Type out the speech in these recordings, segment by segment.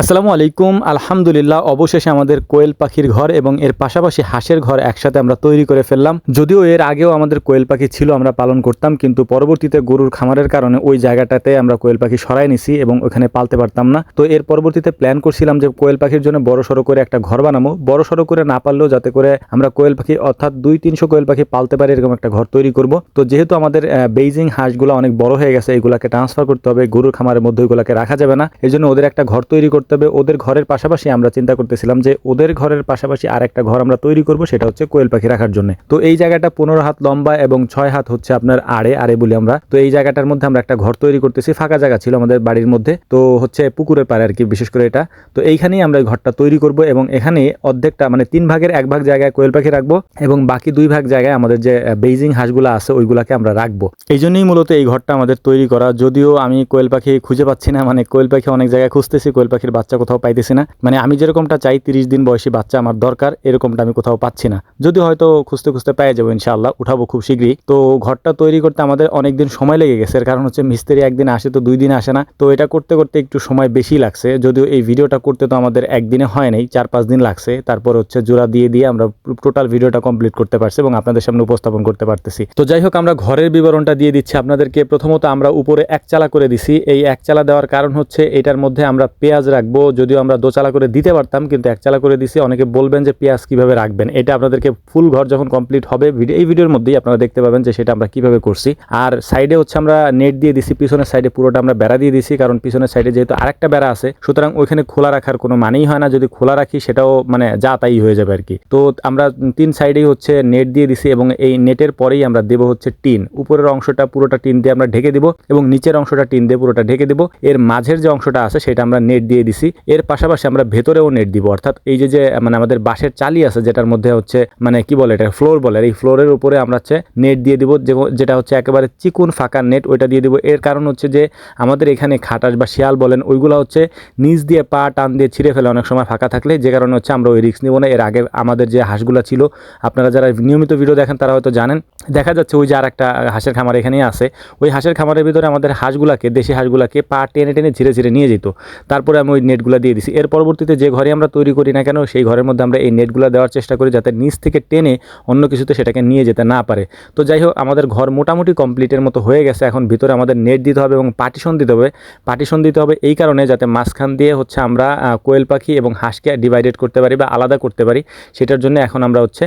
আসসালামু আলাইকুম। আলহামদুলিল্লাহ, অবশেষে আমাদের কোয়েল পাখির ঘর এবং এর পাশাপাশি হাঁসের ঘর একসাথে আমরা তৈরি করে ফেললাম। যদিও এর আগেও আমাদের কোয়েল পাখি ছিল, আমরা পালন করতাম, কিন্তু পরবর্তীতে গরুর খামারের কারণে ওই জায়গাটাতে আমরা কোয়েল পাখি সরাই নিছি এবং ওখানে পালতে পারতাম না। তো এর পরবর্তীতে প্ল্যান করছিলাম যে কোয়েল পাখির জন্য বড় সড়ো করে একটা ঘর বানাবো। বড় সড়ো করে না পারলেও যাতে করে আমরা কোয়েল পাখি, অর্থাৎ দুই তিনশো কোয়েল পাখি পালতে পারি, এরকম একটা ঘর তৈরি করব। তো যেহেতু আমাদের বেইজিং হাঁসগুলো অনেক বড় হয়ে গেছে, এগুলাকে ট্রান্সফার করতে হবে, গরুর খামারের মধ্যে ওইগুলাকে রাখা যাবে না। এই জন্য ওদের একটা ঘর তৈরি করতে হবে ওদের ঘরের পাশাপাশি আমরা চিন্তা করতেছিলাম যে ওদের ঘরের পাশাপাশি আর একটা ঘর আমরা তৈরি করব, সেটা হচ্ছে কোয়েল পাখি রাখার জন্য। তো এই জায়গাটা পনেরো হাত লম্বা এবং ছয় হাত হচ্ছে আপনার আড়ে আড়ে বলি আমরা। তো এই জায়গাটার মধ্যে আমরা একটা ঘর তৈরি করতেছি, ফাঁকা জায়গা ছিল আমাদের বাড়ির মধ্যে। তো হচ্ছে পুকুরের পাড়ে আর কি, বিশেষ করে এটা। তো এইখানেই আমরা ঘরটা তৈরি করব এবং এখানে অর্ধেকটা মানে তিন ভাগের এক ভাগ জায়গায় কোয়েল পাখি রাখব এবং বাকি দুই ভাগ জায়গায় আমাদের যে বেইজিং হাঁসগুলো আছে ওইগুলাকে আমরা রাখব। এই জন্যই মূলত এই ঘরটা আমাদের তৈরি করা। যদিও আমি কোয়েল পাখি খুঁজে পাচ্ছি না মানে কোয়েল পাখি অনেক জায়গায় খুঁজতেছি, কোয়েল পাখির বাচ্চা কোথাও পাইতেছি না। মানে আমি যেরকমটা চাই তিরিশ দিন বয়সী বাচ্চা আমার দরকার, এরকমটা আমি কোথাও পাচ্ছি না। যদি হয়তো খুঁজতে খুঁজতে পেয়ে যাব ইনশাআল্লাহ, উঠাবো খুব শীঘ্রই। তো ঘরটা তৈরি করতে আমাদের অনেক দিন সময় লেগে গেছে। এর কারণ হচ্ছে মিস্ত্রি একদিন আসে তো দুই দিন আসে না। তো এটা করতে করতে একটু সময় বেশি লাগছে। যদিও এই ভিডিওটা করতে তো আমাদের একদিনে হয় নাই, চার পাঁচ দিন লাগছে। তারপর হচ্ছে জোড়া দিয়ে দিয়ে আমরা টোটাল ভিডিওটা কমপ্লিট করতে পারছি এবং আপনাদের সামনে উপস্থাপন করতে পারতেছি। তো যাই হোক, আমরা ঘরের বিবরণটা দিয়ে দিচ্ছি আপনাদেরকে। প্রথমত আমরা উপরে এক চালা করে দিছি। এই এক চালা দেওয়ার কারণ হচ্ছে এটার মধ্যে আমরা পেঁয়াজ রাখব, যদিও আমরা দোচালা করে দিতে পারতাম, কিন্তু এক চালা করে দিছি। অনেকে বলবেন যে পেঁয়াজ কীভাবে রাখবেন? এটা আপনাদেরকে ফুল ঘর যখন কমপ্লিট হবে এই ভিডিওর মধ্যেই আপনারা দেখতে পাবেন যে সেটা আমরা কীভাবে করছি। আর সাইডে হচ্ছে আমরা নেট দিয়ে দিছি, পিছনের সাইডে পুরোটা আমরা বেড়া দিয়ে দিছি, কারণ পিছনের সাইডে যেহেতু আরেকটা বেড়া আছে, সুতরাং ওইখানে খোলা রাখার কোনো মানেই হয় না। যদি খোলা রাখি, সেটাও মানে যা তাই হয়ে যাবে আর কি। তো আমরা তিন সাইডেই হচ্ছে নেট দিয়ে দিছি এবং এই নেটের পরেই আমরা দেবো হচ্ছে টিন। উপরের অংশটা পুরোটা টিন দিয়ে আমরা ঢেকে দিব এবং নিচের অংশটা টিন দিয়ে পুরোটা ঢেকে দিব। এর মাঝের যে অংশটা আছে, সেটা আমরা নেট দিয়ে দিছি। এর পাশাপাশি আমরা ভেতরেও নেট দিব। অর্থাৎ এই যে যে মানে আমাদের বাঁশের চালি আছে, যেটার মধ্যে হচ্ছে মানে কি বলে এটা ফ্লোর বলে। এই ফ্লোরের উপরে আমরা হচ্ছে নেট দিয়ে দিব যেটা হচ্ছে একেবারে চিকুন ফাঁকা নেট ওইটা দিয়ে দিব। এর কারণ হচ্ছে যে, আমাদের এখানে খাটাস বা শিয়াল বলেন, ওইগুলো হচ্ছে নিচ দিয়ে পা টান দিয়ে ছিঁড়ে ফেলে অনেক সময় ফাঁকা থাকলে, যে কারণে হচ্ছে আমরা ওই রিস্ক নিব না। এর আগে আমাদের যে হাঁসগুলো ছিল, আপনারা যারা নিয়মিত ভিডিও দেখেন, তারা হয়তো জানেন। দেখা যাচ্ছে ওই যে আর একটা হাঁসের খামার এখানেই আছে। ওই হাঁসের খামারের ভিতরে আমাদের হাঁসগুলাকে, দেশি হাঁসগুলাকে পা টেনে টেনে ছিঁড়ে ছিঁড়ে নিয়ে যেত। তারপরে আমি ওই নেটগুলো দিয়ে দিছি। এর পরবর্তীতে যে ঘরে আমরা তৈরি করি না কেন, সেই ঘরের মধ্যে আমরা এই নেটগুলো দেওয়ার চেষ্টা করি যাতে নিচ থেকে টেনে অন্য কিছুতে সেটাকে নিয়ে যেতে না পারে। তো যাই হোক, আমাদের ঘর মোটামুটি কমপ্লিটের মতো হয়ে গেছে। এখন ভিতরে আমাদের নেট দিতে হবে এবং পার্টিশন দিতে হবে। পার্টিশন দিতে হবে এই কারণে যাতে মাঝখান দিয়ে হচ্ছে আমরা কোয়েল পাখি এবং হাঁসকে ডিভাইডেড করতে পারি বা আলাদা করতে পারি, সেটার জন্য এখন আমরা হচ্ছে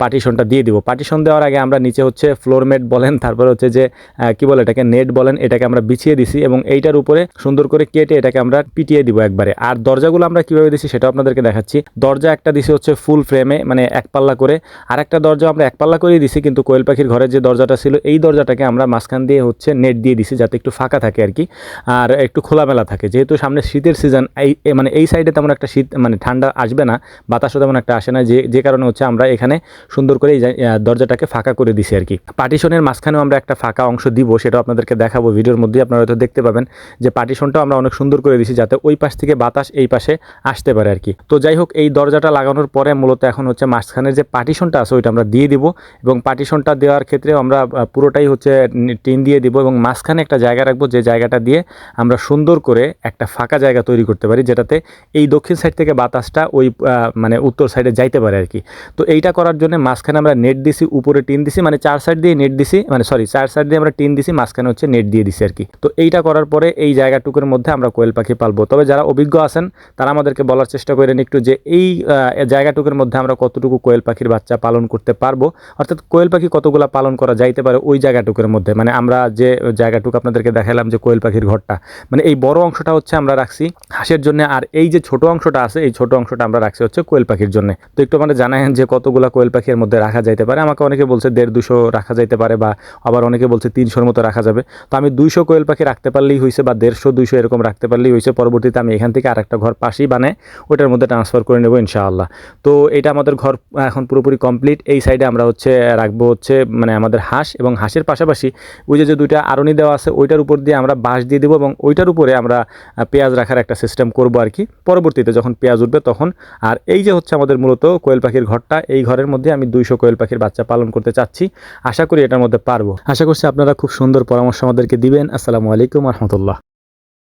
পার্টিশনটা দিয়ে দিব। পার্টিশন দেওয়ার আগে আমরা নিচে হচ্ছে ফ্লোর মেট বলেন, তারপর হচ্ছে যে কি বলে এটাকে, নেট বলেন, এটাকে আমরা বিছিয়ে দিছি এবং এইটার উপরে সুন্দর করে কেটে এটাকে আমরা পিটিয়ে দিব একবারে। আর দরজাগুলো আমরা কীভাবে দিছি সেটা আপনাদেরকে দেখাচ্ছি। দরজা একটা দিছি হচ্ছে ফুল ফ্রেমে মানে এক পাল্লা করে। আর একটা দরজা আমরা এক পাল্লা করেই দিছি, কিন্তু কোয়েল পাখির ঘরের যে দরজাটা ছিল, এই দরজাটাকে আমরা মাঝখান দিয়ে হচ্ছে নেট দিয়ে দিছি, যাতে একটু ফাঁকা থাকে আর কি। আর একটু খোলামেলা থাকে। যেহেতু সামনে শীতের সিজন এই মানে এই সাইডে তেমন একটা শীত মানে ঠান্ডা আসবে না, বাতাসও তেমন একটা আসে না, যে যে কারণে হচ্ছে আমরা এখানে সুন্দর করে এই দরজাটাকে ফাঁকা করে দিছি আর কি। পার্টিশনের মাঝখানেও আমরা একটা ফাঁকা অংশ দিব, সেটাও আপনাদেরকে দেখাবো ভিডিওর মধ্যেই, আপনারা হয়তো দেখতে পাবেন যে পার্টিশনটাও আমরা অনেক সুন্দর করে দিছি, যাতে ওই পাশ থেকে বাতাস এই পাশে আসতে পারে আর কি তো যাই হোক, এই দরজাটা লাগানোর পরে মূলত এখন হচ্ছে মাঝখানের যে পার্টিশনটা আছে ওইটা আমরা দিয়ে দিব এবং পার্টিশনটা দেওয়ার ক্ষেত্রে আমরা পুরোটাই হচ্ছে টিন দিয়ে দিব এবং মাঝখানে একটা জায়গা রাখব যে জায়গাটা দিয়ে আমরা সুন্দর করে একটা ফাঁকা জায়গা তৈরি করতে পারি যেটাতে এই দক্ষিণ সাইড থেকে বাতাসটা ওই মানে উত্তর সাইডে যাইতে পারে আর কি তো এইটা করার জন্য মাঝখানে আমরা নেট দিছি, উপরে টিন দিছি মানে চার সাইড দিয়ে নেট দিছি মানে সরি চার সাইড দিয়ে আমরা টিন দিছি, মাঝখানে হচ্ছে নেট দিয়ে দিছি আর কি তো এইটা করার পরে এই জায়গাটুকুর মধ্যে আমরা কোয়েল পাখি পালবো। তবে যারা অভিজ্ঞ আছেন, তারা আমাদেরকে বলার চেষ্টা করেন একটু যে এই জায়গাটুকুর মধ্যে আমরা কতটুকু কোয়েল পাখির বাচ্চা পালন করতে পারব। অর্থাৎ কোয়েল পাখি কতগুলো পালন করা যাইতে পারে ওই জায়গাটুকুর মধ্যে। মানে আমরা যে জায়গাটুকু আপনাদেরকে দেখালাম যে কোয়েল পাখির ঘরটা মানে এই বড় অংশটা হচ্ছে আমরা রাখছি হাঁসের জন্য, আর এই যে ছোট অংশটা আছে, এই ছোট অংশটা আমরা রাখছি হচ্ছে কোয়েল পাখির জন্য। তো একটু মানে জানায়েন যে কতগুলো কোয়েল পাখির মধ্যে রাখা যাইতে পারে। আমাকে অনেকে বলছে দেড় দুশো রাখা যাইতে পারে বা আবার অনেকে বলছে তিনশোর মতো রাখা যাবে। তো আমি দুইশো কোয়েল পাখি রাখতে পারলেই হয়েছে বা দেড়শো দুইশো এরকম রাখতে পারলেই হয়েছে পরবর্তীতে আমি এখান থেকে আরেকটা ঘর পাশেই বানায় ওটার মধ্যে ট্রান্সফার করে নেব ইনশাআল্লাহ। তো এটা আমাদের ঘর এখন পুরোপুরি কমপ্লিট এই সাইডে আমরা হচ্ছে রাখব হচ্ছে মানে আমাদের হাঁস এবং হাঁসের পাশাপাশি ওই যে যে দুইটা আরনি দেওয়া আছে, ওইটার উপর দিয়ে আমরা বাঁশ দিয়ে দেবো এবং ওইটার উপরে আমরা পেঁয়াজ রাখার একটা সিস্টেম করব আর কি। পরবর্তীতে যখন পেঁয়াজ উঠবে তখন, আর এই যে হচ্ছে আমাদের মূলত কোয়েল পাখির ঘরটা, এই ঘরের মধ্যে আমি দুইশো কোয়েল পাখির বাচ্চা পালন করতে চাচ্ছি। আশা করি এটার মধ্যে পারব। আশা করছি আপনারা খুব সুন্দর পরামর্শ আমাদেরকে দিবেন। আসসালামু আলাইকুম রহমতুল্লাহ।